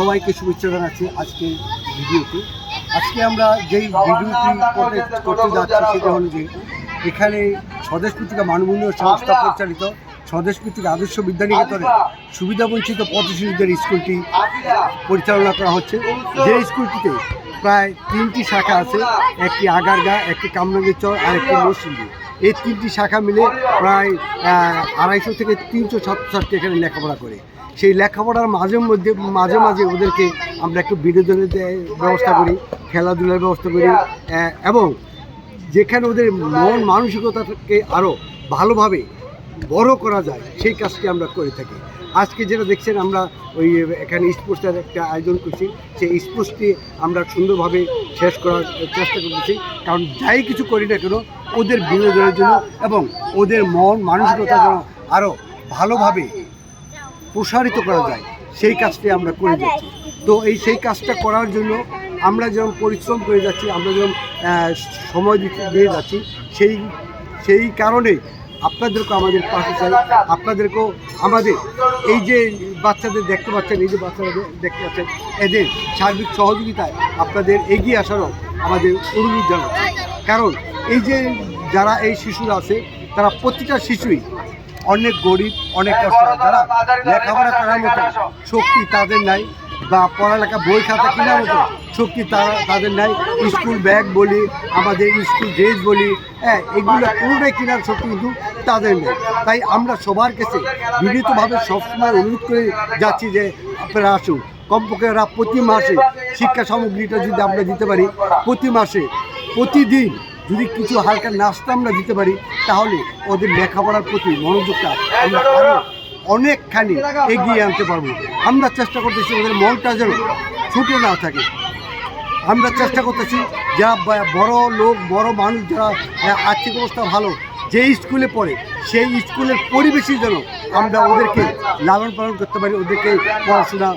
সবাইকে শুভেচ্ছা জানাচ্ছি আজকে ভিডিওতে। আজকে আমরা যেই ভিডিওটি করতে যাচ্ছি সেটা হলো যে, এখানে স্বদেশ পত্রিকা মানবন্ধন সংস্থা পরিচালিত স্বদেশ পত্রিকা আদর্শ বিদ্যানিকেতনে সুবিধাবঞ্চিত পথশিশুদের স্কুলটি পরিচালনা করা হচ্ছে। যে স্কুলটিতে প্রায় তিনটি শাখা আছে, একটি আগারগা, একটি কামরাঙ্গীরচর আর একটি মৌসুমী এই তিনটি শাখা মিলে প্রায় আড়াইশো থেকে তিনশো ছাত্রছাত্রী এখানে লেখাপড়া করে। সেই লেখাপড়ার মাঝে মধ্যে, মাঝে মাঝে ওদেরকে আমরা একটু বিনোদনের ব্যবস্থা করি, খেলাধুলার ব্যবস্থা করি এবং যেখানে ওদের মন মানসিকতাকে আরও ভালোভাবে বড় করা যায়, সেই কাজটি আমরা করে থাকি। আজকে যেটা দেখছেন আমরা ওই এখানে স্পোর্টসের একটা আয়োজন করছি, সেই স্পোর্টসটি আমরা সুন্দরভাবে শেষ করার চেষ্টা করতেছি। কারণ যাই কিছু করি না কেন, ওদের বিনোদনের জন্য এবং ওদের মন মানসিকতা যেন আরও ভালোভাবে প্রসারিত করা যায়, সেই কাজটি আমরা করে যাচ্ছি। তো এই সেই কাজটা করার জন্য আমরা যেমন পরিশ্রম করে যাচ্ছি, আমরা যেমন সময় দিতে দিয়ে যাচ্ছি, সেই সেই কারণে আপনাদেরকেও আমাদের পাশে চাই। আপনাদেরকেও আমাদের এই যে বাচ্চাদের দেখতে পাচ্ছেন, এই যে বাচ্চাদের দেখতে পাচ্ছেন, এদের সার্বিক সহযোগিতায় আপনাদের এগিয়ে আসারও আমাদের অনুরোধ জানাচ্ছি। কারণ এই যে যারা এই শিশুরা আছে, তারা প্রতিটা শিশুই অনেক গরিব অনেক কষ্ট। যারা লেখাপড়া করার মতো শক্তি তাদের নাই বা পড়ালেখা বই খাতা কেনার মতো শক্তি তারা তাদের নাই। স্কুল ব্যাগ বলি আমাদের স্কুল ড্রেস বলি হ্যাঁ এগুলো কোনোটাই কেনার শক্তি কিন্তু তাদের নেই। তাই আমরা সবার কাছে বিনীতভাবে সবসময় অনুরোধ করে যাচ্ছি যে আপনারা আসুন। কমপক্ষে ওরা প্রতি মাসে শিক্ষা সামগ্রীটা যদি আমরা দিতে পারি প্রতি মাসে প্রতিদিন যদি কিছু হালকা নাস্তা আমরা দিতে পারি তাহলে ওদের লেখাপড়ার প্রতি মনোযোগটা আমরা অনেকখানি এগিয়ে আনতে পারব। আমরা চেষ্টা করতেছি ওদের মনটা যেন ছুটে না থাকে। আমরা চেষ্টা করতেছি যা বড় লোক বড় মানুষ যারা আহ, আর্থিক অবস্থা ভালো যে স্কুলে পড়ে সেই স্কুলের পরিবেশই যেন আমরা ওদেরকে লালন পালন করতে পারি ওদেরকে পড়াশোনা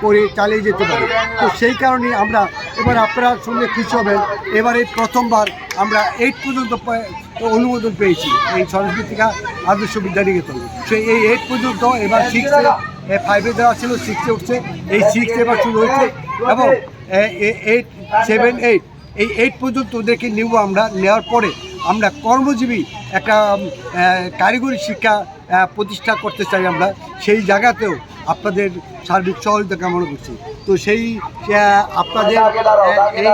করে- চালিয়ে যেতে পারি। তো সেই কারণে আমরা এবার আপনারা সঙ্গে খুশি হবেন। এবার প্রথমবার আমরা এইট পর্যন্ত অনুমোদন পেয়েছি এই সরস্বতী থেকে আদর্শ বিদ্যানিকেতন। সেই এই এইট পর্যন্ত এবার সিক্সে ফাইভে দেওয়া ছিল সিক্সে উঠছে। এই সিক্স এবার শুরু হয়েছে এবং এইট সেভেন এইট এই এইট পর্যন্ত ওদেরকে নেব আমরা। নেওয়ার পরে আমরা কর্মজীবী একটা কারিগরি শিক্ষা প্রতিষ্ঠা করতে চাই আমরা। সেই জায়গাতেও আপনাদের সার্বিক সহযোগিতা কামনা করছি। তো সেই আপনাদের এই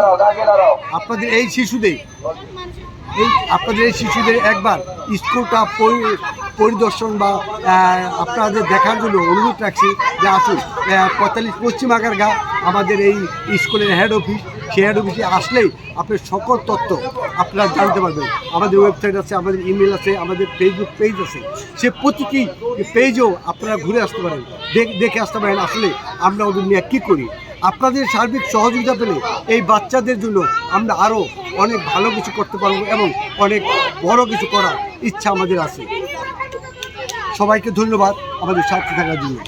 আপনাদের এই শিশুদের এই আপনাদের এই শিশুদের একবার স্কুলটা পরিদর্শন বা আপনাদের দেখার জন্য অনুরোধ রাখছি যে আসুন পঁয়তাল্লিশ পশ্চিম আগারগা আমাদের এই স্কুলের হেড অফিস সে হেড অফিসে আসলেই আপনার সকল তথ্য আপনারা জানতে পারবেন। আমাদের ওয়েবসাইট আছে আমাদের ইমেল আছে আমাদের ফেসবুক পেজ আছে। সে প্রতিটি পেজও আপনারা ঘুরে আসতে পারেন দেখ- দেখে আসতে পারেন আসলে আমরা ওদের নিয়ে কী করি। আপনাদের সার্বিক সহযোগিতা পেলে এই বাচ্চাদের জন্য আমরা আরও অনেক ভালো কিছু করতে পারব এবং অনেক বড় কিছু করার ইচ্ছা আমাদের আছে। সবাইকে ধন্যবাদ আমাদের সাথে থাকার জন্য।